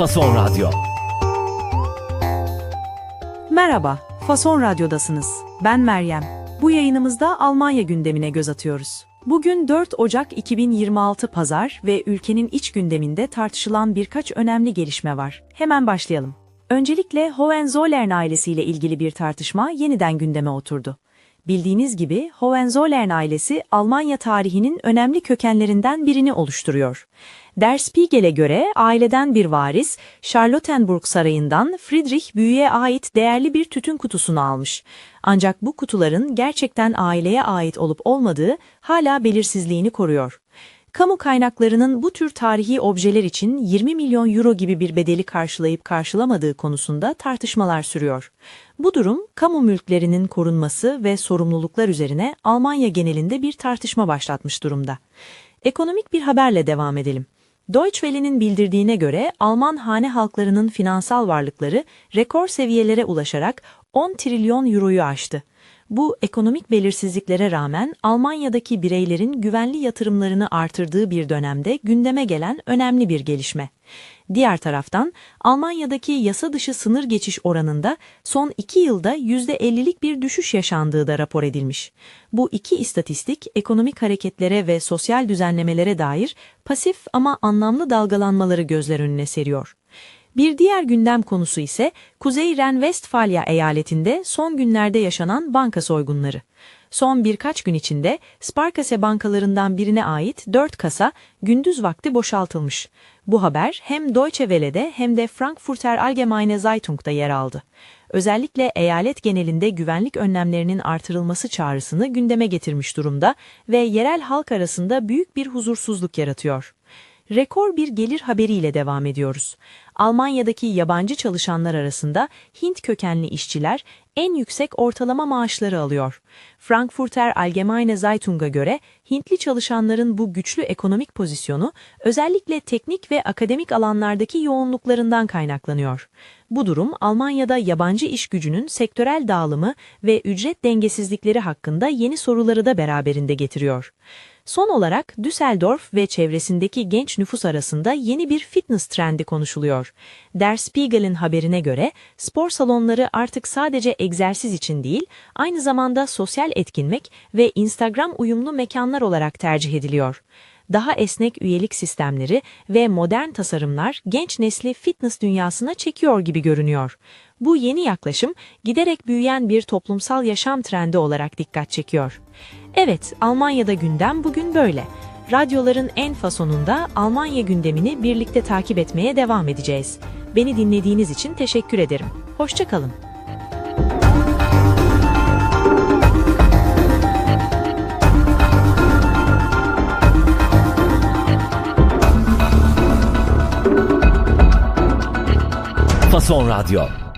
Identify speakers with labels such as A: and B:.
A: Fason Radyo.
B: Merhaba, Fason Radyo'dasınız. Ben Meryem. Bu yayınımızda Almanya gündemine göz atıyoruz. Bugün 4 Ocak 2026 Pazar ve ülkenin iç gündeminde tartışılan birkaç önemli gelişme var. Hemen başlayalım. Öncelikle Hohenzollern ailesiyle ilgili bir tartışma yeniden gündeme oturdu. Bildiğiniz gibi Hohenzollern ailesi Almanya tarihinin önemli kökenlerinden birini oluşturuyor. Der Spiegel'e göre aileden bir varis, Charlottenburg Sarayı'ndan Friedrich Büyü'ye ait değerli bir tütün kutusunu almış. Ancak bu kutuların gerçekten aileye ait olup olmadığı hala belirsizliğini koruyor. Kamu kaynaklarının bu tür tarihi objeler için 20 milyon euro gibi bir bedeli karşılayıp karşılamadığı konusunda tartışmalar sürüyor. Bu durum, kamu mülklerinin korunması ve sorumluluklar üzerine Almanya genelinde bir tartışma başlatmış durumda. Ekonomik bir haberle devam edelim. Deutsche Welle'nin bildirdiğine göre Alman hane halklarının finansal varlıkları rekor seviyelere ulaşarak 10 trilyon euroyu aştı. Bu ekonomik belirsizliklere rağmen Almanya'daki bireylerin güvenli yatırımlarını artırdığı bir dönemde gündeme gelen önemli bir gelişme. Diğer taraftan Almanya'daki yasa dışı sınır geçiş oranında son iki yılda %50'lik bir düşüş yaşandığı da rapor edilmiş. Bu iki istatistik ekonomik hareketlere ve sosyal düzenlemelere dair pasif ama anlamlı dalgalanmaları gözler önüne seriyor. Bir diğer gündem konusu ise Kuzey Ren-Westfalia eyaletinde son günlerde yaşanan banka soygunları. Son birkaç gün içinde Sparkasse bankalarından birine ait 4 kasa gündüz vakti boşaltılmış. Bu haber hem Deutsche Welle'de hem de Frankfurter Allgemeine Zeitung'da yer aldı. Özellikle eyalet genelinde güvenlik önlemlerinin artırılması çağrısını gündeme getirmiş durumda ve yerel halk arasında büyük bir huzursuzluk yaratıyor. Rekor bir gelir haberiyle devam ediyoruz. Almanya'daki yabancı çalışanlar arasında Hint kökenli işçiler en yüksek ortalama maaşları alıyor. Frankfurter Allgemeine Zeitung'a göre Hintli çalışanların bu güçlü ekonomik pozisyonu özellikle teknik ve akademik alanlardaki yoğunluklarından kaynaklanıyor. Bu durum Almanya'da yabancı iş gücünün sektörel dağılımı ve ücret dengesizlikleri hakkında yeni soruları da beraberinde getiriyor. Son olarak Düsseldorf ve çevresindeki genç nüfus arasında yeni bir fitness trendi konuşuluyor. Der Spiegel'in haberine göre spor salonları artık sadece egzersiz için değil, aynı zamanda sosyal etkinmek ve Instagram uyumlu mekanlar olarak tercih ediliyor. Daha esnek üyelik sistemleri ve modern tasarımlar genç nesli fitness dünyasına çekiyor gibi görünüyor. Bu yeni yaklaşım giderek büyüyen bir toplumsal yaşam trendi olarak dikkat çekiyor. Evet, Almanya'da gündem bugün böyle. Radyoların en fasonunda Almanya gündemini birlikte takip etmeye devam edeceğiz. Beni dinlediğiniz için teşekkür ederim. Hoşçakalın.
A: Fason Radyo.